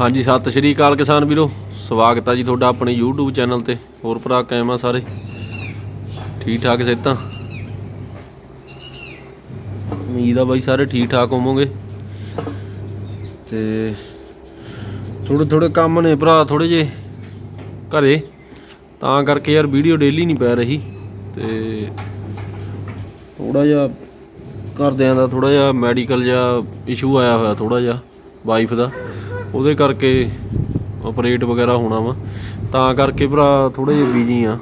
ਹਾਂਜੀ, ਸਤਿ ਸ਼੍ਰੀ ਅਕਾਲ ਕਿਸਾਨ ਵੀਰੋ। ਸਵਾਗਤ ਆ ਜੀ ਤੁਹਾਡਾ ਆਪਣੇ YouTube ਚੈਨਲ ਤੇ। ਹੋਰ ਭਰਾ ਕਾਇਮ ਆ ਸਾਰੇ? ਠੀਕ ਠਾਕ ਸਿਹਤਾਂ? ਉਮੀਦ ਆ ਬਾਈ ਸਾਰੇ ਠੀਕ ਠਾਕ ਹੋਵੋਗੇ। ਤੇ ਥੋੜੇ ਥੋੜੇ ਕੰਮ ਨੇ ਭਰਾ ਥੋੜੇ ਜੇ ਘਰੇ। ਤਾਂ ਕਰਕੇ ਯਾਰ ਵੀਡੀਓ ਡੇਲੀ ਨਹੀਂ ਪੈ ਰਹੀ। ਤੇ ਥੋੜਾ ਜਿਹਾ ਘਰਦਿਆਂ ਦਾ ਥੋੜਾ ਜਿਹਾ ਮੈਡੀਕਲ ਜਿਹਾ ਇਸ਼ੂ ਆਇਆ ਹੋਇਆ ਥੋੜਾ ਜਿਹਾ ਵਾਈਫ ਦਾ। ਉਹਦੇ ਕਰਕੇ ਆਪਰੇਟ ਵਗੈਰਾ ਹੋਣਾ ਵਾ। ਤਾਂ ਕਰਕੇ ਭਰਾ ਥੋੜੇ ਜਿਹਾ ਬਿਜ਼ੀ ਆ।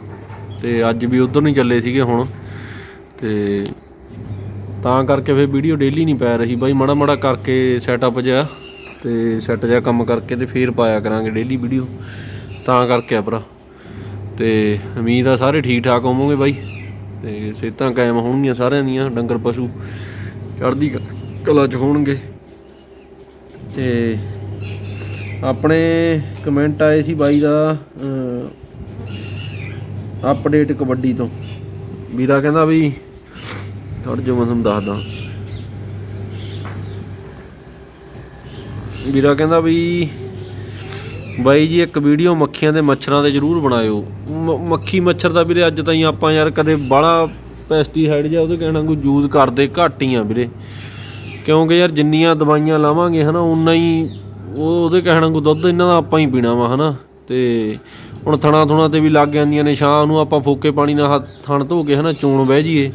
ਤੇ ਅੱਜ ਵੀ ਉਧਰ ਨਹੀਂ ਚੱਲੇ ਸੀਗੇ ਹੁਣ। ਤੇ ਤਾਂ ਕਰਕੇ ਫਿਰ ਵੀਡੀਓ ਡੇਲੀ ਨਹੀਂ ਪੈ ਰਹੀ ਬਾਈ। ਮਾੜਾ ਮਾੜਾ ਕਰਕੇ ਸੈਟਅਪ ਜਿਹਾ ਤੇ ਸੈੱਟ ਜਿਹਾ ਕੰਮ ਕਰਕੇ ਤੇ ਫੇਰ ਪਾਇਆ ਕਰਾਂਗੇ ਡੇਲੀ ਵੀਡੀਓ ਤਾਂ ਕਰਕੇ ਆ ਭਰਾ। ਤੇ ਉਮੀਦ ਆ ਸਾਰੇ ਠੀਕ ਠਾਕ ਹੋਵੋਗੇ ਬਾਈ। ਤੇ ਸਿਹਤਾਂ ਕਾਇਮ ਹੋਣਗੀਆਂ ਸਾਰਿਆਂ ਦੀਆਂ, ਡੰਗਰ ਪਸ਼ੂ ਚੜ੍ਹਦੀ ਕਲਾ ਚ ਹੋਣਗੇ। ਤੇ ਆਪਣੇ ਕਮੈਂਟ ਆਏ ਸੀ ਬਾਈ ਦਾ ਅਪਡੇਟ ਕਬੱਡੀ ਤੋਂ। ਵੀਰਾ ਕਹਿੰਦਾ ਵੀ ਥੋੜਾ ਜਿਹਾ ਮੈਂ ਤੁਹਾਨੂੰ ਦੱਸਦਾ। ਵੀਰਾ ਕਹਿੰਦਾ ਵੀ, ਬਾਈ ਜੀ ਇੱਕ ਵੀਡੀਓ ਮੱਖੀਆਂ ਦੇ ਮੱਛਰਾਂ ਦੇ ਜ਼ਰੂਰ ਬਣਾਇਓ। ਮ- ਮੱਖੀ ਮੱਛਰ ਦਾ ਵੀਰੇ ਅੱਜ ਤਾਈਂ ਆਪਾਂ ਯਾਰ ਕਦੇ ਬਾਹਲਾ ਪੈਸਟੀਸਾਈਡ ਜਾਂ ਉਹਦੇ ਕਹਿਣਾ ਕੋਈ ਯੂਜ਼ ਕਰਦੇ, ਘੱਟ ਹੀ ਆ ਵੀਰੇ। ਕਿਉਂਕਿ ਯਾਰ ਜਿੰਨੀਆਂ ਦਵਾਈਆਂ ਲਾਵਾਂਗੇ ਹਨਾ ਉਨਾ ਹੀ ਉਹ ਉਹਦੇ ਕਹਿਣ ਕੋ ਦੁੱਧ ਇਹਨਾਂ ਦਾ ਆਪਾਂ ਹੀ ਪੀਣਾ ਵਾ, ਹਨਾ? ਤੇ ਹੁਣ ਥਣਾ ਥੁਣਾ ਤੇ ਵੀ ਲੱਗ ਜਾਂਦੀਆਂ ਨੇ ਸ਼ਾਮ ਨੂੰ ਆਪਾਂ ਫੋਕੇ ਪਾਣੀ ਨਾਲ ਹੱਥ ਥਣ ਧੋ ਕੇ, ਹਨਾ, ਚੂਣ ਬਹਿ ਜੀਏ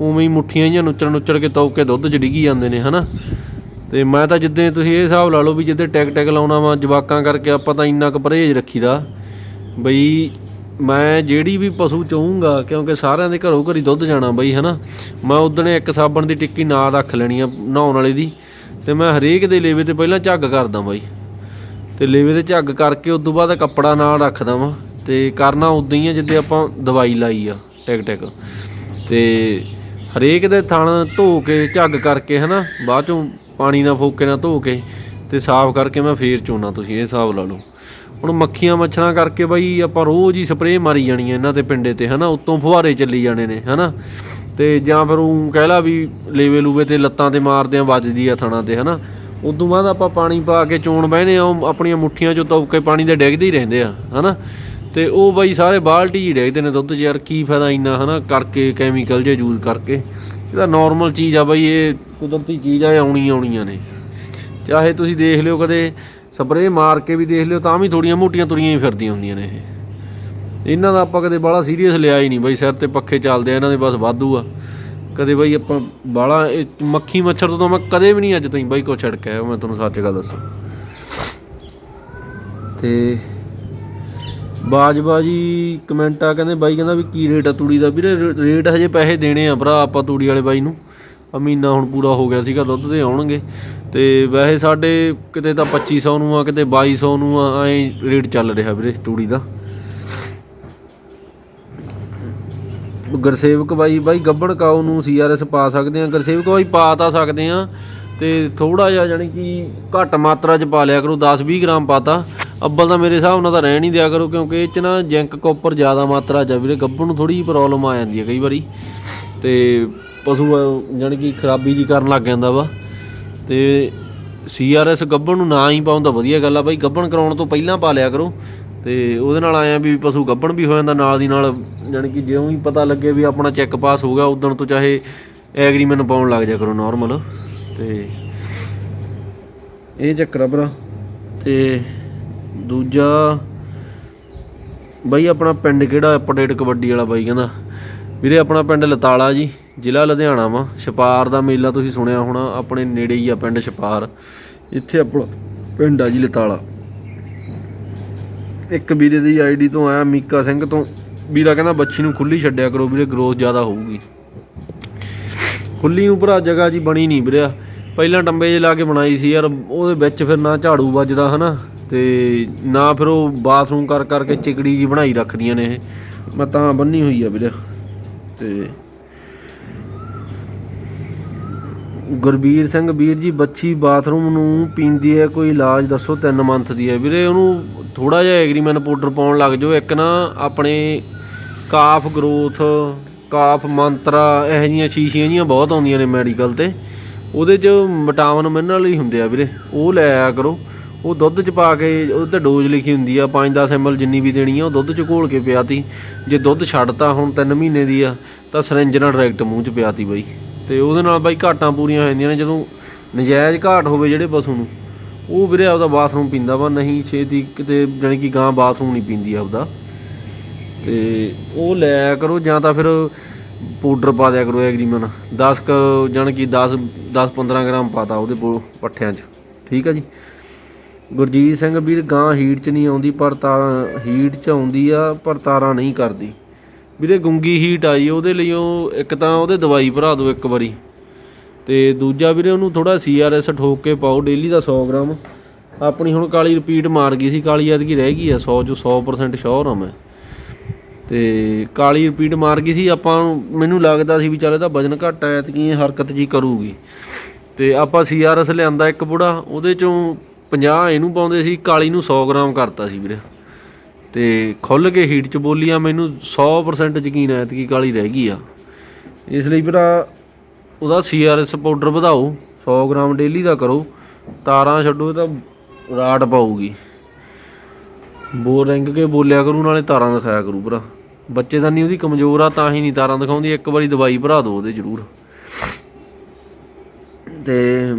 ਉਵੇਂ ਹੀ ਮੁੱਠੀਆਂ ਜਿਹੀਆਂ ਨੁੱਚੜ ਨੁੱਚੜ ਕੇ ਤੌਕ ਕੇ ਦੁੱਧ ਚ ਡਿੱਗੀ ਜਾਂਦੇ ਨੇ, ਹਨਾ? ਤੇ ਮੈਂ ਤਾਂ ਜਿੱਦਾਂ ਤੁਸੀਂ ਇਹ ਹਿਸਾਬ ਲਾ ਲਓ ਵੀ ਜਿੱਦੇ ਟੈਕ ਟੈਕ ਲਾਉਣਾ ਵਾ, ਜਵਾਕਾਂ ਕਰਕੇ ਆਪਾਂ ਤਾਂ ਇੰਨਾ ਕੁ ਪਰਹੇਜ ਰੱਖੀਦਾ। ਬਈ ਮੈਂ ਜਿਹੜੀ ਵੀ ਪਸ਼ੂ ਚਾਹੂੰਗਾ, ਕਿਉਂਕਿ ਸਾਰਿਆਂ ਦੇ ਘਰੋਂ ਘਰੀ ਦੁੱਧ ਜਾਣਾ ਬਈ, ਹਨਾ? ਮੈਂ ਉਦਣੇ ਇੱਕ ਸਾਬਣ ਦੀ ਟਿੱਕੀ ਨਾਲ ਰੱਖ ਲੈਣੀ ਆ, ਨਹਾਉਣ ਵਾਲੇ ਦੀ। ਤੇ ਮੈਂ ਹਰੇਕ ਦੇ ਲੇਵੇ ਤੇ ਪਹਿਲਾਂ ਝੱਗ ਕਰਦਾ ਬਾਈ। ਤੇ ਲੇਵੇ ਤੇ ਝੱਗ ਕਰਕੇ ਉਸ ਤੋਂ ਬਾਅਦ ਕੱਪੜਾ ਨਾਲ ਰੱਖਦਾ ਵਾਂ। ਤੇ ਕਰਨਾ ਉਦਾਂ ਹੀ ਆ ਜਿੱਦੇ ਆਪਾਂ ਦਵਾਈ ਲਾਈ ਆ, ਟਿਕ ਟਿਕ। ਤੇ ਹਰੇਕ ਦੇ ਥਣ ਧੋ ਕੇ ਝੱਗ ਕਰਕੇ ਹਨਾ, ਬਾਅਦ ਚੋਂ ਪਾਣੀ ਨਾਲ ਫੋਕੇ ਨਾਲ ਧੋ ਕੇ, ਤੇ ਸਾਫ਼ ਕਰਕੇ ਮੈਂ ਫੇਰ ਚੋਣਾ ਤੁਸੀਂ, ਇਹ ਹਿਸਾਬ ਲਾ ਲਓ। ਹੁਣ ਮੱਖੀਆਂ ਮੱਛਰਾਂ ਕਰਕੇ ਬਾਈ ਆਪਾਂ ਰੋਜ਼ ਹੀ ਸਪਰੇਅ ਮਾਰੀ ਜਾਣੀ ਆ ਇਹਨਾਂ ਤੇ ਪਿੰਡੇ ਤੇ, ਹਨਾ, ਉੱਤੋਂ ਫੁਹਾਰੇ ਚੱਲੀ ਜਾਣੇ ਨੇ, ਹਨਾ। ਤੇ ਜਾਂ ਫਿਰ ਉਹ ਕਹਿ ਲਾ ਵੀ ਲੇਵੇ ਲੂਵੇ ਤੇ ਲੱਤਾਂ ਤੇ ਮਾਰਦੇ ਆ, ਵੱਜਦੀ ਆ ਥਣਾ ਤੇ, ਹਨਾ? ਉਦੋਂ ਬਾਅਦ ਆਪਾਂ ਪਾਣੀ ਪਾ ਕੇ ਚੋਣ ਬਹਿਨੇ ਆ, ਉਹ ਆਪਣੀਆਂ ਮੁੱਠੀਆਂ ਚੋਂ ਤੌਕੇ ਪਾਣੀ ਦੇ ਡਿੱਗਦੇ ਹੀ ਰਹਿੰਦੇ ਆ, ਹਨਾ? ਤੇ ਉਹ ਬਾਈ ਸਾਰੇ ਬਾਲਟੀ ਹੀ ਡਿੱਗਦੇ ਨੇ ਦੁੱਧ 'ਚ, ਯਾਰ ਕੀ ਫਾਇਦਾ ਇੰਨਾ, ਹਨਾ? ਕਰਕੇ ਕੈਮੀਕਲ ਜੇ ਯੂਜ਼ ਕਰਕੇ। ਇਹਦਾ ਤਾਂ ਨਾਰਮਲ ਚੀਜ਼ ਆ ਬਾਈ, ਇਹ ਕੁਦਰਤੀ ਚੀਜ਼ ਆ ਆਉਣੀ ਆਉਣੀਆਂ ਨੇ। ਚਾਹੇ ਤੁਸੀਂ ਦੇਖ ਲਿਓ ਕਦੇ ਸਪਰੇਅ ਮਾਰ ਕੇ ਵੀ ਦੇਖ ਲਿਓ, ਤਾਂ ਵੀ ਥੋੜੀਆਂ ਮੋਟੀਆਂ ਤੁਰੀਆਂ ਹੀ ਫਿਰਦੀਆਂ ਹੁੰਦੀਆਂ ਨੇ ਇਹ। ਇਹਨਾਂ ਦਾ ਆਪਾਂ ਕਦੇ ਬਾਹਲਾ ਸੀਰੀਅਸ ਲਿਆ ਹੀ ਨਹੀਂ ਬਈ, ਸਿਰ ਤੇ ਪੱਖੇ ਚੱਲਦੇ ਆ, ਇਹਨਾਂ ਦੇ ਬਸ ਵਾਧੂ ਆ। ਕਦੇ ਬਾਈ ਆਪਾਂ ਬਾਹਲਾ ਮੱਖੀ ਮੱਛਰ ਤੋਂ ਤਾਂ ਮੈਂ ਕਦੇ ਵੀ ਨਹੀਂ ਅੱਜ ਤਾਈਂ ਬਾਈ ਕੋ ਛੜਕਿਆ ਮੈਂ ਤੁਹਾਨੂੰ ਸੱਚ ਗੱਲ ਦੱਸਾਂ। ਤੇ ਬਾਜਬਾਜੀ ਕਮੈਂਟ ਆ ਕਹਿੰਦੇ ਬਾਈ ਕਹਿੰਦਾ ਵੀ ਕੀ ਰੇਟ ਆ ਤੂੜੀ ਦਾ? ਵੀਰੇ ਰੇਟ ਹਜੇ ਪੈਸੇ ਦੇਣੇ ਆ ਭਰਾ ਆਪਾਂ ਤੂੜੀ ਵਾਲੇ ਬਾਈ ਨੂੰ। ਆ ਮਹੀਨਾ ਹੁਣ ਪੂਰਾ ਹੋ ਗਿਆ ਸੀਗਾ, ਦੁੱਧ ਦੇ ਆਉਣਗੇ। ਤੇ ਵੈਸੇ ਸਾਡੇ ਕਿਤੇ ਤਾਂ 2500 ਨੂੰ ਆ, ਕਿਤੇ 2200 ਨੂੰ ਆ, ਐ ਰੇਟ ਚੱਲ ਰਿਹਾ ਵੀਰੇ ਤੂੜੀ ਦਾ। ਗੁਰਸੇਵਕ ਬਾਈ ਬਾਈ ਗੱਬੜ ਕਾਉ ਨੂੰ ਸੀਆਰਐਸ ਪਾ ਸਕਦੇ ਆ ਗੁਰਸੇਵਕ ਬਾਈ ਪਾ ਤਾਂ ਸਕਦੇ ਆ ਤੇ ਥੋੜਾ ਜਿਹਾ ਜਾਨੀ ਕਿ ਘੱਟ ਮਾਤਰਾ ਚ ਪਾ ਲਿਆ ਕਰੋ 10-20 ਗ੍ਰਾਮ ਪਾਤਾ ਅੱਬਲ ਤਾਂ ਮੇਰੇ ਹਿਸਾਬ ਨਾਲ ਤਾਂ ਰਹਿਣ ਹੀ ਦਿਆ ਕਰੋ, ਕਿਉਂਕਿ ਇਹ ਚ ਨਾ ਜਿੰਕ ਕਾਪਰ ਜ਼ਿਆਦਾ ਮਾਤਰਾ ਚ ਆ ਵੀਰੇ, ਗੱਬੜ ਨੂੰ ਥੋੜੀ ਜਿਹੀ ਪ੍ਰੋਬਲਮ ਆ ਜਾਂਦੀ ਹੈ ਕਈ ਵਾਰੀ। ਤੇ ਪਸ਼ੂ ਜਾਨੀ ਕਿ ਖਰਾਬੀ ਜੀ ਕਰਨ ਲੱਗ ਜਾਂਦਾ ਵਾ। ਤੇ ਸੀਆਰਐਸ ਗੱਬਣ ਨੂੰ ਨਾ ਹੀ ਪਾਉਣ ਤਾਂ ਵਧੀਆ ਗੱਲ ਆ, ਬਾਈ ਗੱਬਣ ਕਰਾਉਣ ਤੋਂ ਪਹਿਲਾਂ ਪਾ ਲਿਆ ਕਰੋ। ਤੇ ਉਹਦੇ ਨਾਲ ਆਇਆ ਵੀ ਪਸ਼ੂ ਗੱਭਣ ਵੀ ਹੋ ਜਾਂਦਾ ਨਾਲ ਦੀ ਨਾਲ, ਜਾਣੀ ਕਿ ਜਿਉਂ ਹੀ ਪਤਾ ਲੱਗੇ ਵੀ ਆਪਣਾ ਚੈੱਕ ਪਾਸ ਹੋ ਗਿਆ ਉਦੋਂ ਤੋਂ ਚਾਹੇ ਐਗਰੀਮੈਂਟ ਪਾਉਣ ਲੱਗ ਜਾ ਕਰੋ ਨਾਰਮਲ ਤੇ ਇਹ ਚੱਕਰ ਆ ਭਰਾ। ਤੇ ਦੂਜਾ, ਬਾਈ ਆਪਣਾ ਪਿੰਡ ਕਿਹੜਾ, ਅਪਡੇਟ ਕਬੱਡੀ ਵਾਲਾ ਬਾਈ ਕਹਿੰਦਾ। ਵੀਰੇ ਆਪਣਾ ਪਿੰਡ ਲਤਾਲਾ ਜੀ, ਜ਼ਿਲ੍ਹਾ ਲੁਧਿਆਣਾ ਵਾ। ਛਪਾਰ ਦਾ ਮੇਲਾ ਤੁਸੀਂ ਸੁਣਿਆ ਹੋਣਾ, ਆਪਣੇ ਨੇੜੇ ਹੀ ਆ ਪਿੰਡ ਛਪਾਰ। ਇੱਥੇ ਆਪਣਾ ਪਿੰਡ ਆ ਜੀ ਲਤਾਲਾ। ਇੱਕ ਵੀਰੇ ਦੀ ਆਈਡੀ ਤੋਂ ਆਇਆ ਮੀਕਾ ਸਿੰਘ ਤੋਂ। ਵੀਰਾ ਕਹਿੰਦਾ ਬੱਚੀ ਨੂੰ ਖੁੱਲੀ ਛੱਡਿਆ ਕਰੋ ਵੀਰੇ ਗਰੋਥ ਜ਼ਿਆਦਾ ਹੋਊਗੀ। ਖੁੱਲੀ ਉਪਰਾ ਜਗ੍ਹਾ ਜੀ ਬਣੀ ਨਹੀਂ ਵੀਰੇ। ਪਹਿਲਾਂ ਟੰਬੇ ਜੇ ਲਾ ਕੇ ਬਣਾਈ ਸੀ ਯਾਰ, ਉਹਦੇ ਵਿੱਚ ਫਿਰ ਨਾ ਝਾੜੂ ਵੱਜਦਾ ਹਨਾ, ਤੇ ਨਾ ਫਿਰ ਉਹ ਬਾਥਰੂਮ ਕਰ ਕਰਕੇ ਚਿਕੜੀ ਜੀ ਬਣਾਈ ਰੱਖਦੀਆਂ ਨੇ ਇਹ। ਮੈਂ ਤਾਂ ਬੰਨੀ ਹੋਈ ਆ ਵੀਰੇ, ਤੇ ਗੁਰਬੀਰ ਸਿੰਘ ਵੀਰ ਜੀ, ਬੱਚੀ ਬਾਥਰੂਮ ਨੂੰ ਪੀਂਦੀ ਹੈ, ਕੋਈ ਇਲਾਜ ਦੱਸੋ 3 ਮੰਥ ਦੀ ਹੈ। ਵੀਰੇ ਉਹਨੂੰ ਥੋੜਾ ਜਿਹਾ ਐਗਰੀਮੈਂਟ ਪਾਊਡਰ ਪਾਉਣ ਲੱਗ ਜਾਓ। ਇੱਕ ਨਾ ਆਪਣੇ ਕਾਫ ਗਰੋਥ ਕਾਫ ਮੰਤਰਾ, ਇਹੋ ਜਿਹੀਆਂ ਸ਼ੀਸ਼ੀਆਂ ਜੀਆਂ ਬਹੁਤ ਆਉਂਦੀਆਂ ਨੇ ਮੈਡੀਕਲ ਤੇ। ਉਹਦੇ 'ਚ ਵਿਟਾਮਿਨ ਮਿਨਰਲ ਹੀ ਹੁੰਦੇ ਆ ਵੀਰੇ। ਉਹ ਲੈ ਆਇਆ ਕਰੋ। ਉਹ ਦੁੱਧ ਚ ਪਾ ਕੇ, ਉਹਦੇ ਤੇ ਡੋਜ਼ ਲਿਖੀ ਹੁੰਦੀ ਆ 5-10 ml ਜਿੰਨੀ ਵੀ ਦੇਣੀ ਆ, ਉਹ ਦੁੱਧ ਚ ਘੋਲ ਕੇ ਪਿਆਤੀ ਜੇ ਦੁੱਧ ਛੱਡਤਾ ਹੁਣ 3 ਮਹੀਨੇ ਦੀ ਆ, ਤਾਂ ਸਿਰੰਜ ਨਾਲ ਡਾਇਰੈਕਟ ਮੂੰਹ ਚ ਪਿਆਤੀ ਬਾਈ। ਤੇ ਉਹਦੇ ਨਾਲ ਬਾਈ ਘਾਟਾਂ ਪੂਰੀਆਂ ਹੋ ਜਾਂਦੀਆਂ ਨੇ। ਜਦੋਂ ਨਜਾਇਜ਼ ਘਾਟ ਹੋਵੇ ਜਿਹੜੇ ਪਸ਼ੂ ਨੂੰ ਉਹ ਵੀਰੇ ਆਪਦਾ ਬਾਥਰੂਮ ਪੀਂਦਾ ਵਾ, ਨਹੀਂ ਛੇਤੀ ਕਿਤੇ ਜਾਣੀ ਕਿ ਗਾਂ ਬਾਥਰੂਮ ਨਹੀਂ ਪੀਂਦੀ ਆਪਦਾ। ਤੇ ਉਹ ਲੈ ਕਰੋ ਜਾਂ ਤਾਂ ਫਿਰ ਪਾਊਡਰ ਪਾ ਦਿਆ ਕਰੋ ਐਗਰੀਮਨ। 10 ਕ ਜਾਣੀ ਕਿ 10 10 15 ਗ੍ਰਾਮ ਪਾਤਾ ਉਹਦੇ ਪੋ- ਪੱਠਿਆਂ 'ਚ। ਠੀਕ ਆ ਜੀ? ਗੁਰਜੀਤ ਸਿੰਘ ਵੀਰ ਗਾਂ ਹੀਟ 'ਚ ਨਹੀਂ ਆਉਂਦੀ, ਪਰ ਤਾਰਾਂ ਹੀਟ 'ਚ ਆਉਂਦੀ ਆ, ਪਰ ਤਾਰਾਂ ਨਹੀਂ ਕਰਦੀ। ਵੀਰੇ ਗੁੰਗੀ ਹੀਟ ਆਈ, ਉਹਦੇ ਲਈ ਉਹ ਇੱਕ ਤਾਂ ਉਹਦੇ ਦਵਾਈ ਭਰਾ ਦਿਓ ਇੱਕ ਵਾਰੀ। ਤੇ ਦੂਜਾ ਵੀਰੇ ਉਹਨੂੰ ਥੋੜਾ ਸੀਆਰਐਸ ਠੋਕ ਕੇ ਪਾਓ ਡੇਲੀ ਦਾ 100 ਗ੍ਰਾਮ। ਆਪਣੀ ਹੁਣ ਕਾਲੀ ਰਿਪੀਟ ਮਾਰ ਗਈ ਸੀ, ਕਾਲੀ ਐਤਕੀ ਰਹਿ ਗਈ ਆ 100 ਚੋਂ 100% ਸ਼ੋਰ ਆ ਮੈਂ। ਤੇ ਕਾਲੀ ਰਿਪੀਟ ਮਾਰ ਗਈ ਸੀ, ਆਪਾਂ ਮੈਨੂੰ ਲੱਗਦਾ ਸੀ ਵੀ ਚੱਲ ਇਹਦਾ ਵਜਨ ਘੱਟ ਆਇਆ ਤੇ ਹਰਕਤ ਜੀ ਕਰੂਗੀ। ਤੇ ਆਪਾਂ ਸੀਆਰਐਸ ਲਿਆਂਦਾ ਇੱਕ ਬੁੜਾ, ਉਹਦੇ ਚੋਂ 50 ਇਹਨੂੰ ਪਾਉਂਦੇ ਸੀ, ਕਾਲੀ ਨੂੰ 100 ਗ੍ਰਾਮ ਕਰਤਾ ਸੀ ਵੀਰੇ। ਤੇ ਖੁੱਲ ਕੇ ਹੀਟ ਚ ਬੋਲੀਆਂ, ਮੈਨੂੰ 100% ਯਕੀਨ ਐਤਕੀ ਕਿ ਕਾਲੀ ਰਹਿ ਗਈ ਆ। ਇਸ ਲਈ ਵੀਰਾ ਉਹਦਾ ਸੀਆਰਐਸ ਪਾਊਡਰ ਵਧਾਓ 100 ਗ੍ਰਾਮ ਡੇਲੀ ਦਾ ਕਰੋ, ਤਾਰਾਂ ਛੱਡੋ, ਇਹ ਤਾਂ ਰਾਟ ਪਾਊਗੀ। ਬੋਰ ਰਿੰਗ ਕੇ ਬੋਲਿਆ ਕਰੂ, ਨਾਲੇ ਤਾਰਾਂ ਦਿਖਾਇਆ ਕਰੂ ਭਰਾ। ਬੱਚੇ ਤਾਂ ਨਹੀਂ ਉਹਦੀ ਕਮਜ਼ੋਰ ਆ, ਤਾਂ ਹੀ ਨਹੀਂ ਤਾਰਾਂ ਦਿਖਾਉਂਦੀ, ਇੱਕ ਵਾਰੀ ਦਵਾਈ ਭਰਾ ਦਿਓ ਉਹਦੇ ਜ਼ਰੂਰ। ਤੇ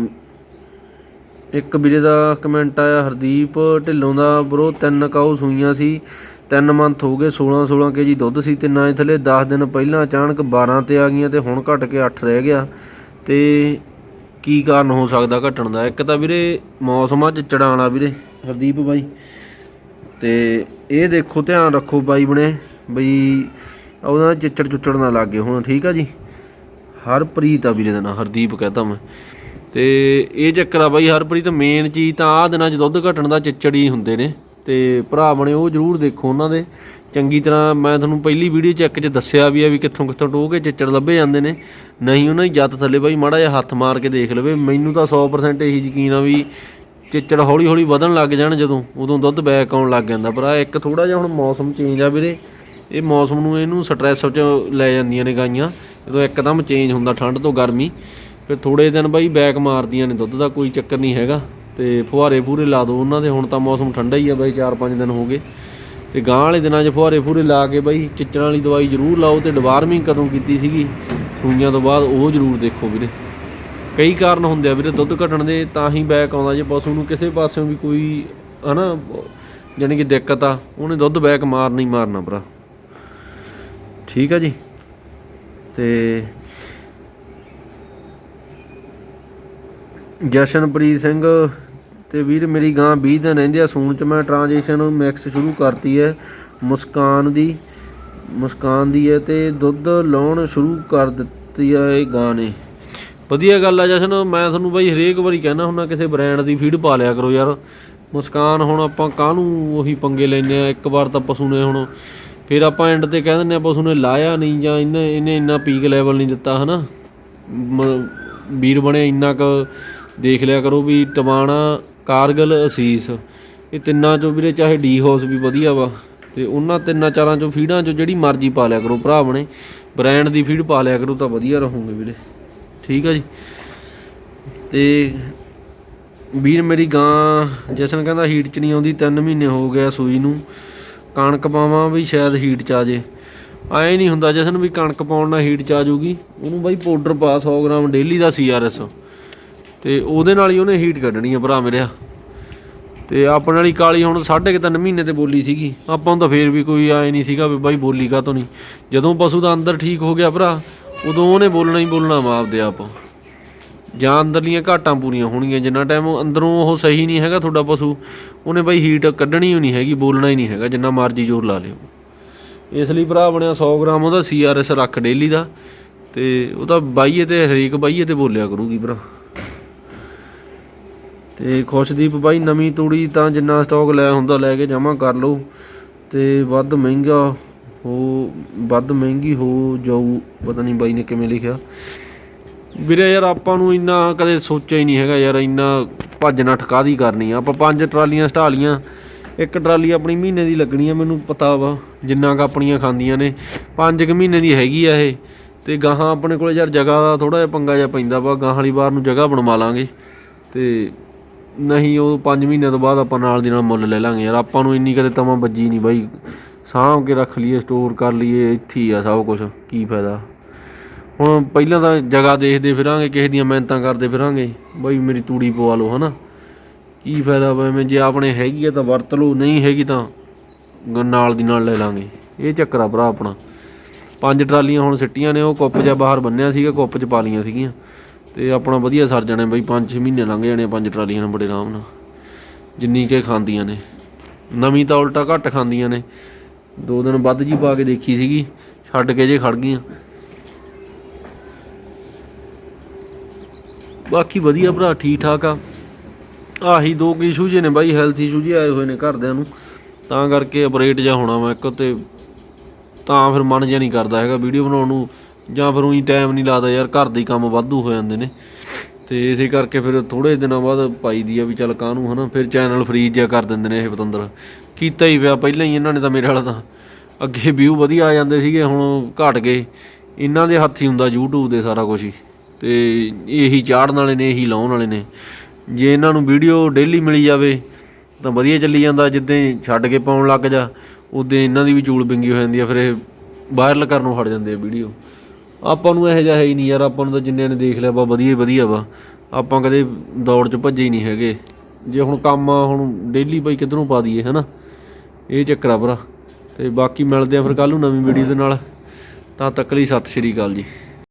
ਇੱਕ ਵੀਰੇ ਦਾ ਕਮੈਂਟ ਆਇਆ, ਹਰਦੀਪ ਢਿੱਲੋਂ ਦਾ ਬਰੋ ਤਿੰਨ ਕਾਉ ਸੂਈਆਂ ਸੀ। ਤਿੰਨ ਮੰਥ ਹੋ ਗਏ 16 16 ਕੇਜੀ ਦੁੱਧ ਸੀ ਤਿੰਨਾਂ ਦੇ ਥੱਲੇ 10 ਦਿਨ ਪਹਿਲਾਂ ਅਚਾਨਕ 12 ਤੇ ਆ ਗਈਆਂ ਤੇ ਹੁਣ ਘਟ ਕੇ 8 ਰਹਿ ਗਿਆ। ਤੇ ਕੀ ਕਾਰਨ ਹੋ ਸਕਦਾ ਘਟਣ ਦਾ? ਇੱਕ ਤਾਂ ਵੀਰੇ ਮੌਸਮਾਂ ਚ ਚੜਾਣਾ ਵੀਰੇ। ਹਰਦੀਪ ਬਾਈ। ਤੇ ਇਹ ਦੇਖੋ ਧਿਆਨ ਰੱਖੋ ਬਾਈ ਬਣੇ ਬਈ ਉਹਦਾ ਚਿੱਚੜ ਚੁੱਚੜ ਨਾ ਲੱਗੇ ਹੁਣ ਠੀਕ ਆ ਜੀ? ਹਰਪ੍ਰੀਤ ਆ ਵੀਰੇ ਦਾ ਨਾਂ ਹਰਦੀਪ ਕਹਤਾ ਮੈਂ। ਤੇ ਇਹ ਚੱਕਰ ਆ ਬਾਈ ਹਰਪ੍ਰੀਤ ਮੇਨ ਚੀਜ਼ ਤਾਂ ਆਹ ਦਿਨਾਂ 'ਚ ਦੁੱਧ ਘਟਣ ਦਾ ਚਿੱਚੜ ਹੀ ਹੁੰਦੇ ਨੇ। ਤੇ ਭਰਾ ਬਣੇ ਉਹ ਜਰੂਰ ਦੇਖੋ ਉਹਨਾਂ ਦੇ। ਚੰਗੀ ਤਰ੍ਹਾਂ ਮੈਂ ਤੁਹਾਨੂੰ ਪਹਿਲੀ ਵੀਡੀਓ 'ਚ ਇੱਕ 'ਚ ਦੱਸਿਆ ਵੀ ਆ ਵੀ ਕਿੱਥੋਂ ਕਿੱਥੋਂ ਟੋਹ ਕੇ ਚਿੱਚੜ ਲੱਭੇ ਜਾਂਦੇ ਨੇ। ਨਹੀਂ ਉਹਨਾਂ ਦੀ ਜੱਤ ਥੱਲੇ ਬਾਈ ਮਾੜਾ ਜਿਹਾ ਹੱਥ ਮਾਰ ਕੇ ਦੇਖ ਲਵੇ। ਮੈਨੂੰ ਤਾਂ 100% ਇਹੀ ਯਕੀਨ ਆ ਵੀ ਚਿੱਚੜ ਹੌਲੀ ਹੌਲੀ ਵਧਣ ਲੱਗ ਜਾਣ ਜਦੋਂ, ਉਦੋਂ ਦੁੱਧ ਬੈਕ ਆਉਣ ਲੱਗ ਜਾਂਦਾ। ਪਰ ਆ ਇੱਕ ਥੋੜਾ ਜਿਹਾ ਹੁਣ ਮੌਸਮ ਚੇਂਜ ਆ ਵੀਰੇ। ਇਹ ਮੌਸਮ ਨੂੰ ਇਹਨੂੰ ਸਟ੍ਰੈਸ ਵਿੱਚ ਲੈ ਜਾਂਦੀਆਂ ਨੇ ਗਾਈਆਂ। ਜਦੋਂ ਇੱਕਦਮ ਚੇਂਜ ਹੁੰਦਾ ਠੰਡ ਤੋਂ ਗਰਮੀ, ਫਿਰ ਥੋੜੇ ਦਿਨ ਬਾਈ ਬੈਕ ਮਾਰਦੀਆਂ ਨੇ ਦੁੱਧ ਦਾ, ਕੋਈ ਚੱਕਰ ਨਹੀਂ ਹੈਗਾ। ਤੇ ਫੁਹਾਰੇ ਪੂਰੇ ਲਾ ਦਿਓ ਉਹਨਾਂ ਦੇ, ਹੁਣ ਤਾਂ ਮੌਸਮ ਠੰਡਾ ਹੀ ਆ ਬਾਈ 4-5 ਦਿਨ ਹੋ ਗਏ। ਤੇ ਗਾਂ ਵਾਲੇ ਦਿਨਾਂ 'ਚ ਫੁਹਾਰੇ ਪੂਰੇ ਲਾ ਕੇ ਬਾਈ, ਚਿੱਚੜਾਂ ਵਾਲੀ ਦਵਾਈ ਜ਼ਰੂਰ ਲਾਓ ਤੇ ਡਿਵਾਰਮਿੰਗ ਕਦੋਂ ਕੀਤੀ ਸੀਗੀ, ਸੂਈਆਂ ਤੋਂ ਬਾਅਦ ਉਹ ਜ਼ਰੂਰ ਦੇਖੋ ਵੀਰੇ। ਕਈ ਕਾਰਨ ਹੁੰਦੇ ਆ ਵੀਰੇ, ਦੁੱਧ ਘਟਣ ਦੇ ਤਾਂ ਹੀ ਬੈਕ ਆਉਂਦਾ, ਜੇ ਪਸ਼ੂ ਨੂੰ ਕਿਸੇ ਪਾਸਿਓਂ ਵੀ ਕੋਈ, ਹਨਾ, ਜਾਣੀ ਕਿ ਦਿੱਕਤ ਆ, ਉਹਨੇ ਦੁੱਧ ਬੈਕ ਮਾਰ ਨਹੀਂ ਮਾਰਨਾ ਭਰਾ। ਠੀਕ ਆ ਜੀ? ਤੇ ਜਸ਼ਨਪ੍ਰੀਤ ਸਿੰਘ ਤੇ ਵੀਰ ਮੇਰੀ ਗਾਂ 20 ਦਿਨ ਰਹਿੰਦੇ ਆ ਸੂਣ ਚ, ਮੈਂ ਟ੍ਰਾਂਜੀਸ਼ਨ ਮਿਕਸ ਸ਼ੁਰੂ ਕਰਤੀ ਹੈ ਮੁਸਕਾਨ ਦੀ ਮੁਸਕਾਨ ਦੀ ਹੈ ਤੇ ਦੁੱਧ ਲਾਉਣ ਸ਼ੁਰੂ ਕਰ ਦਿੱਤੀ ਆ ਇਹ ਗਾਂ ਨੇ। ਵਧੀਆ ਗੱਲ ਆ ਜਸ਼ਨ, ਮੈਂ ਤੁਹਾਨੂੰ ਬਾਈ ਹਰੇਕ ਵਾਰੀ ਕਹਿਣਾ ਹੁੰਦਾ, ਕਿਸੇ ਬ੍ਰਾਂਡ ਦੀ ਫੀਡ ਪਾ ਲਿਆ ਕਰੋ ਯਾਰ। ਮੁਸਕਾਨ ਹੁਣ ਆਪਾਂ ਕਾਹਨੂੰ ਉਹੀ ਪੰਗੇ ਲੈਨੇ ਆ? ਇੱਕ ਵਾਰ ਤਾਂ ਪਸ਼ੂ ਨੇ ਹੁਣ, ਫਿਰ ਆਪਾਂ ਐਂਡ ਤੇ ਕਹਿ ਦਿੰਦੇ ਆ ਪਸ਼ੂ ਨੇ ਲਾਇਆ ਨਹੀਂ ਜਾਂ ਇਹਨੇ ਇਹਨੇ ਇੰਨਾ ਪੀਕ ਲੈਵਲ ਨਹੀਂ ਦਿੱਤਾ, ਹਨਾ? ਮ- ਵੀਰ ਬਣੇ ਇੰਨਾ ਕ ਦੇਖ ਲਿਆ ਕਰੋ ਵੀ ਟਵਾਣਾ ਕਾਰਗਲ ਅਸੀਸ। ਇਹ ਤਿੰਨਾਂ ਚੋਂ ਵੀਰੇ ਚਾਹੇ ਡੀ ਹਾਊਸ ਵੀ ਵਧੀਆ ਵਾ, ਤੇ ਉਹਨਾਂ ਤਿੰਨਾਂ ਚਾਰਾਂ ਚੋਂ ਫੀਡਾਂ ਚੋਂ ਜਿਹੜੀ ਮਰਜ਼ੀ ਪਾ ਲਿਆ ਕਰੋ, ਭਰਾ ਬਣੇ। ਬ੍ਰਾਂਡ ਦੀ ਫੀਡ ਪਾ ਲਿਆ ਕਰੋ ਤਾਂ ਵਧੀਆ ਰਹੋਗੇ ਵੀਰੇ। ਠੀਕ ਆ ਜੀ? ਤੇ ਵੀਰ ਮੇਰੀ ਗਾਂ ਜਸ਼ਨ ਕਹਿੰਦਾ ਹੀਟ ਚ ਨਹੀਂ ਆਉਂਦੀ 3 ਮਹੀਨੇ ਹੋ ਗਿਆ ਸੂਈ ਨੂੰ। ਕਣਕ ਪਾਵਾਂ ਵੀ ਸ਼ਾਇਦ ਹੀਟ ਚ ਆ ਜੇ। ਐ ਨਹੀਂ ਹੁੰਦਾ ਜਸ਼ਨ ਵੀ ਕਣਕ ਪਾਉਣ ਨਾਲ ਹੀਟ ਚ ਆ ਜਾਊਗੀ ਉਹਨੂੰ ਬਾਈ ਪਾਊਡਰ ਪਾ 100 ਗ੍ਰਾਮ ਡੇਲੀ ਦਾ ਸੀਆਰਐਸ ਤੇ ਉਹਦੇ ਨਾਲ ਹੀ ਉਹਨੇ ਹੀਟ ਕੱਢਣੀ ਆ ਭਰਾ ਮੇਰਿਆ ਤੇ ਆਪਣੇ ਵਾਲੀ ਕਾਲੀ ਹੁਣ ਸਾਢੇ ਕੁ ਤਿੰਨ ਮਹੀਨੇ ਤੇ ਬੋਲੀ ਸੀਗੀ। ਆਪਾਂ ਨੂੰ ਤਾਂ ਫੇਰ ਵੀ ਕੋਈ ਆਏ ਨਹੀਂ ਸੀਗਾ ਵੀ ਬਾਈ ਬੋਲੀ ਕਾਹਤੋਂ ਨਹੀਂ। ਜਦੋਂ ਪਸ਼ੂ ਦਾ ਅੰਦਰ ਠੀਕ ਹੋ ਗਿਆ ਭਰਾ, ਉਦੋਂ ਉਹਨੇ ਬੋਲਣਾ ਹੀ ਬੋਲਣਾ ਵਾ ਆਪਦੇ ਆਪ। ਜਾਂ ਅੰਦਰਲੀਆਂ ਘਾਟਾਂ ਪੂਰੀਆਂ ਹੋਣਗੀਆਂ, ਜਿੰਨਾ ਟਾਈਮ ਅੰਦਰੋਂ ਉਹ ਸਹੀ ਨਹੀਂ ਹੈਗਾ ਤੁਹਾਡਾ ਪਸ਼ੂ, ਉਹਨੇ ਬਾਈ ਹੀਟ ਕੱਢਣੀ ਹੀ ਨਹੀਂ ਹੈਗੀ, ਬੋਲਣਾ ਹੀ ਨਹੀਂ ਹੈਗਾ, ਜਿੰਨਾ ਮਰਜ਼ੀ ਜ਼ੋਰ ਲਾ ਲਿਓ। ਇਸ ਲਈ ਭਰਾ ਬਣਿਆ 100 ਗ੍ਰਾਮ, ਉਹਦਾ ਸੀਆਰਐਸ ਰੱਖ ਡੇਲੀ ਦਾ। ਤੇ ਉਹਦਾ ਬਾਈਏ ਤੇ ਹਰੇਕ ਬਾਈਏ ਤੇ ਬੋਲਿਆ ਕਰੂਗੀ ਭਰਾ। ਤੇ ਖੁਸ਼ਦੀਪ ਬਾਈ, ਨਵੀਂ ਤੂੜੀ ਤਾਂ ਜਿੰਨਾ ਸਟਾਕ ਲੈ ਹੁੰਦਾ, ਲੈ ਕੇ ਜਮ੍ਹਾਂ ਕਰ ਲਓ ਤੇ ਵੱਧ ਮਹਿੰਗਾ ਹੋ, ਵੱਧ ਮਹਿੰਗੀ ਹੋ ਜਾਊ, ਪਤਾ ਨਹੀਂ ਬਾਈ ਨੇ ਕਿਵੇਂ ਲਿਖਿਆ। ਵੀਰੇ ਯਾਰ, ਆਪਾਂ ਨੂੰ ਇੰਨਾ ਕਦੇ ਸੋਚਿਆ ਹੀ ਨਹੀਂ ਹੈਗਾ ਯਾਰ, ਇੰਨਾ ਭੱਜ ਨਾ ਠਕਾਦੀ ਕਰਨੀ ਆ। ਆਪਾਂ ਪੰਜ ਟਰਾਲੀਆਂ ਸਟਾ ਲੀਆਂ ਇੱਕ ਟਰਾਲੀ ਆਪਣੀ ਮਹੀਨੇ ਦੀ ਲੱਗਣੀ ਆ, ਮੈਨੂੰ ਪਤਾ ਵਾ, ਜਿੰਨਾ ਕ ਆਪਣੀਆਂ ਖਾਂਦੀਆਂ ਨੇ। ਪੰਜ ਕੁ ਮਹੀਨੇ ਦੀ ਹੈਗੀ ਆ ਇਹ, ਤੇ ਗਾਹਾਂ ਆਪਣੇ ਕੋਲੇ ਯਾਰ ਜਗ੍ਹਾ ਦਾ ਥੋੜਾ ਜਿਹਾ ਪੰਗਾ ਜਿਹਾ ਪੈਂਦਾ ਵਾ, ਗਾਹਾਂ ਵਾਲੀ ਵਾਰ ਨੂੰ ਜਗ੍ਹਾ ਬਣਵਾ ਲਾਂਗੇ। ਤੇ ਨਹੀਂ, ਉਹ 5 ਮਹੀਨੇ ਤੋਂ ਬਾਅਦ ਆਪਾਂ ਨਾਲ ਦੀ ਨਾਲ ਮੁੱਲ ਲੈ ਲਾਂਗੇ ਯਾਰ। ਆਪਾਂ ਨੂੰ ਇੰਨੀ ਕਦੇ ਤਮਾ ਵੱਜੀ ਨਹੀਂ ਬਾਈ। ਸਾਂਭ ਕੇ ਰੱਖ ਲਈਏ ਸਟੋਰ ਕਰ ਲਈਏ, ਇੱਥੇ ਹੀ ਆ ਸਭ ਕੁਝ ਕੀ ਫਾਇਦਾ? ਹੁਣ ਪਹਿਲਾਂ ਤਾਂ ਜਗ੍ਹਾ ਦੇਖਦੇ ਫਿਰਾਂਗੇ, ਕਿਸੇ ਦੀਆਂ ਮਿਹਨਤਾਂ ਕਰਦੇ ਫਿਰਾਂਗੇ। ਬਾਈ, ਮੇਰੀ ਤੂੜੀ ਪਵਾ ਲਓ, ਹਨਾ। ਕੀ ਫਾਇਦਾ ਵਾ ਐਵੇਂ ਜੇ ਆਪਣੇ ਹੈਗੀ ਆ ਤਾਂ ਵਰਤ ਲਓ, ਨਹੀਂ ਹੈਗੀ ਤਾਂ ਗ- ਨਾਲ ਦੀ ਨਾਲ ਲੈ ਲਾਂਗੇ। ਇਹ ਚੱਕਰ ਆ ਭਰਾ ਆਪਣਾ। ਪੰਜ ਟਰਾਲੀਆਂ ਹੁਣ ਸਿੱਟੀਆਂ ਨੇ, ਉਹ ਕੁੱਪ ਜਿਹਾ ਬਾਹਰ ਬੰਨਿਆ ਸੀਗਾ, ਕੁੱਪ 'ਚ ਪਾ ਲੀਆਂ ਸੀਗੀਆਂ। ਤੇ ਆਪਣਾ ਵਧੀਆ ਸਰ ਜਾਣੇ ਬਈ 5-6 ਮਹੀਨੇ ਲੰਘ ਜਾਣੇ ਪੰਜ ਟਰਾਲੀਆਂ ਨਾਲ ਬੜੇ ਆਰਾਮ ਨਾਲ। ਜਿੰਨੀ ਕੇ ਖਾਂਦੀਆਂ ਨੇ। ਨਵੀਂ ਤਾਂ ਉਲਟਾ ਘੱਟ ਖਾਂਦੀਆਂ ਨੇ। ਦੋ ਦਿਨ ਵੱਧ ਜੀ ਪਾ ਕੇ ਦੇਖੀ ਸੀਗੀ, ਛੱਡ ਕੇ ਜੇ ਖੜ ਗਈਆਂ। ਬਾਕੀ ਵਧੀਆ ਭਰਾ ਠੀਕ ਠਾਕ ਆ। ਆਹੀ ਦੋ ਕੁ ਇਸ਼ੂ ਜੇ ਨੇ ਬਾਈ ਹੈਲਥ ਇਸ਼ੂ ਜੇ ਆਏ ਹੋਏ ਨੇ ਘਰਦਿਆਂ ਨੂੰ। ਤਾਂ ਕਰਕੇ ਅਪਰੇਟ ਜਾ ਹੋਣਾ ਮੈਂ ਇੱਕ ਤੇ ਤਾਂ ਫਿਰ ਮਨ ਜਿਹਾ ਨਹੀਂ ਕਰਦਾ ਹੈਗਾ ਵੀਡੀਓ ਬਣਾਉਣ ਨੂੰ। ਜਾਂ ਫਿਰ ਉਹੀ ਟਾਈਮ ਨਹੀਂ ਲੱਗਦਾ ਯਾਰ, ਘਰ ਦੇ ਹੀ ਕੰਮ ਵਾਧੂ ਹੋ ਜਾਂਦੇ ਨੇ। ਤੇ ਇਸੇ ਕਰਕੇ ਫਿਰ ਥੋੜੇ ਦਿਨਾਂ ਬਾਅਦ ਪਾਈ ਦੀ ਆ ਵੀ ਚੱਲ ਕਾਹਨੂੰ, ਹਨਾ? ਫਿਰ ਚੈਨਲ ਫਰੀਜ ਜਿਹਾ ਕਰ ਦਿੰਦੇ ਨੇ ਇਹ ਪਤੰਦਰ। ਕੀਤਾ ਹੀ ਪਿਆ, ਪਹਿਲਾਂ ਹੀ ਇਹਨਾਂ ਨੇ ਤਾਂ ਮੇਰੇ ਵਾਲਾ ਤਾਂ। ਅੱਗੇ ਵਿਊ ਵਧੀਆ ਆ ਜਾਂਦੇ ਸੀਗੇ, ਹੁਣ ਘਟ ਗਏ। ਇਹਨਾਂ ਦੇ ਹੱਥ ਹੀ ਹੁੰਦਾ YouTube ਦੇ ਸਾਰਾ ਕੁਝ ਹੀ। ਤੇ ਇਹੀ ਚਾੜਨ ਵਾਲੇ ਨੇ, ਇਹੀ ਲਾਉਣ ਵਾਲੇ ਨੇ। ਜੇ ਇਹਨਾਂ ਨੂੰ ਵੀਡੀਓ ਡੇਲੀ ਮਿਲੀ ਜਾਵੇ, ਤਾਂ ਵਧੀਆ ਚੱਲੀ ਜਾਂਦਾ, ਜਿੱਦਾਂ ਛੱਡ ਕੇ ਪਾਉਣ ਲੱਗ ਜਾ। ਉਦੋਂ ਇਹਨਾਂ ਦੀ ਵੀ ਚੂਲ ਬਿੰਗੀ ਹੋ ਜਾਂਦੀ ਆ, ਫਿਰ ਇਹ ਵਾਇਰਲ ਕਰਨ ਨੂੰ ਹਟ ਜਾਂਦੇ ਆ ਵੀਡੀਓ ਆਪਾਂ ਨੂੰ ਇਹੋ ਜਿਹਾ ਹੈ ਹੀ ਨਹੀਂ ਯਾਰ, ਆਪਾਂ ਨੂੰ ਤਾਂ ਜਿੰਨਿਆਂ ਨੇ ਦੇਖ ਲਿਆ ਵਾ ਵਧੀਆ ਹੀ ਵਧੀਆ ਵਾ। ਆਪਾਂ ਕਦੇ ਦੌੜ 'ਚ ਭੱਜੇ ਹੀ ਨਹੀਂ ਹੈਗੇ। ਜੇ ਹੁਣ ਕੰਮ ਆ, ਹੁਣ ਡੇਲੀ ਬਾਈ ਕਿੱਧਰੋਂ ਪਾ ਦਈਏ, ਹਨਾ? ਇਹ ਚੱਕਰ ਆ ਭਰਾ। ਤੇ ਬਾਕੀ ਮਿਲਦੇ ਆ ਫਿਰ ਕੱਲ ਨੂੰ ਨਵੀਂ ਵੀਡੀਓ ਦੇ ਨਾਲ। ਤਾਂ ਤੱਕ ਲਈ ਸਤਿ ਸ਼੍ਰੀ ਅਕਾਲ ਜੀ।